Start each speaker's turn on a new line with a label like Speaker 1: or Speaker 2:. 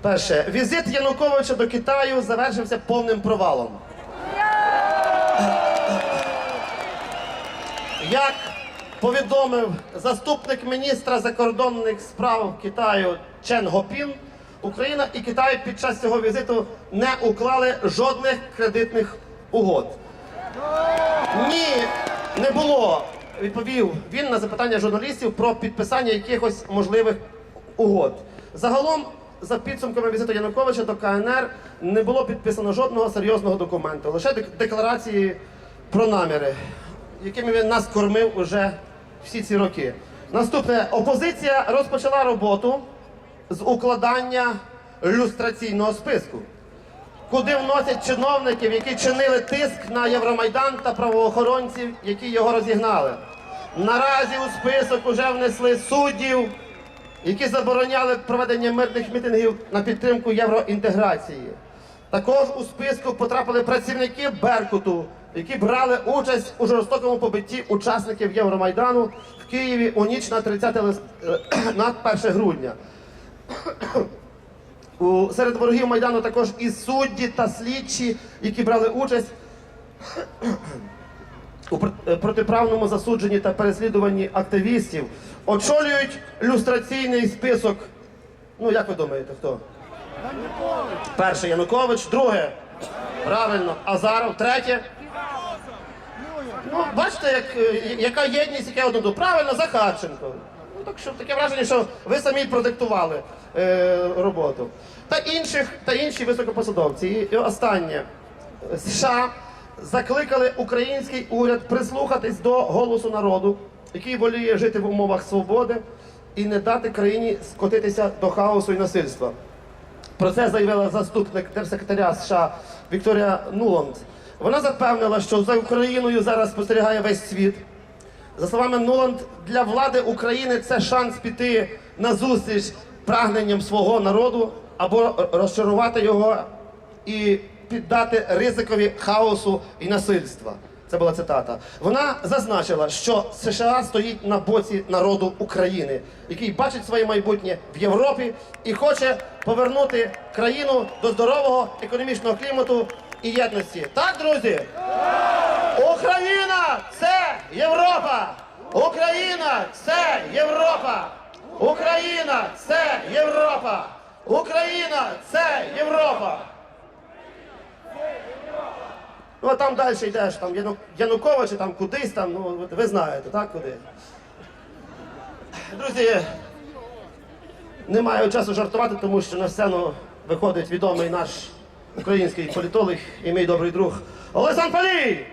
Speaker 1: Перше, візит Януковича до Китаю завершився повним провалом. Як повідомив заступник міністра закордонних справ Китаю Чен Гопін, Україна і Китай під час цього візиту не уклали жодних кредитних угод. Ні, не було. Відповів він на запитання журналістів про підписання якихось можливих угод. Загалом, за підсумками візиту Януковича до КНР, не було підписано жодного серйозного документу, лише декларації про наміри, якими він нас кормив уже всі ці роки. Наступне опозиція розпочала роботу з укладання люстраційного списку куди вносять чиновників, які чинили тиск на Євромайдан та правоохоронців, які його розігнали. Наразі у список вже внесли суддів, які забороняли проведення мирних мітингів на підтримку євроінтеграції. Також у списку потрапили працівники Беркуту, які брали участь у жорстокому побитті учасників Євромайдану в Києві у ніч на 30 лист... е, на 1 грудня. У, серед ворогів Майдану також і судді та слідчі, які брали участь у е, протиправному засудженні та переслідуванні активістів, очолюють люстраційний список. Ну, як ви думаєте, хто? Перше Янукович, друге. Правильно, Азаров, третє. Ну, бачите, як, е, яка єдність, яке одно. Правильно, Захарченко. Ну, так що таке враження, що ви самі продиктували е, роботу. Та інших, та інші високопосадовці. І, останнє. США закликали український уряд прислухатись до голосу народу, який воліє жити в умовах свободи і не дати країні скотитися до хаосу і насильства. Про це заявила заступник держсекретаря США Вікторія Нуланд. Вона запевнила, що за Україною зараз спостерігає весь світ. За словами Нуланд, для влади України це шанс піти на зустріч прагненням свого народу або розчарувати його і піддати ризикові хаосу і насильства. Це була цитата. Вона зазначила, що США стоїть на боці народу України, який бачить своє майбутнє в Європі і хоче повернути країну до здорового економічного клімату і єдності. Так, друзі? Україна це Європа! Україна це Європа! Україна це Європа! Україна це Європа! Ну а там далі йдеш, там Яну... Янукович, там кудись там, ну ви знаєте, так куди. Друзі, не маю часу жартувати, тому що на сцену виходить відомий наш український політолог і мій добрий друг Олесан Палій!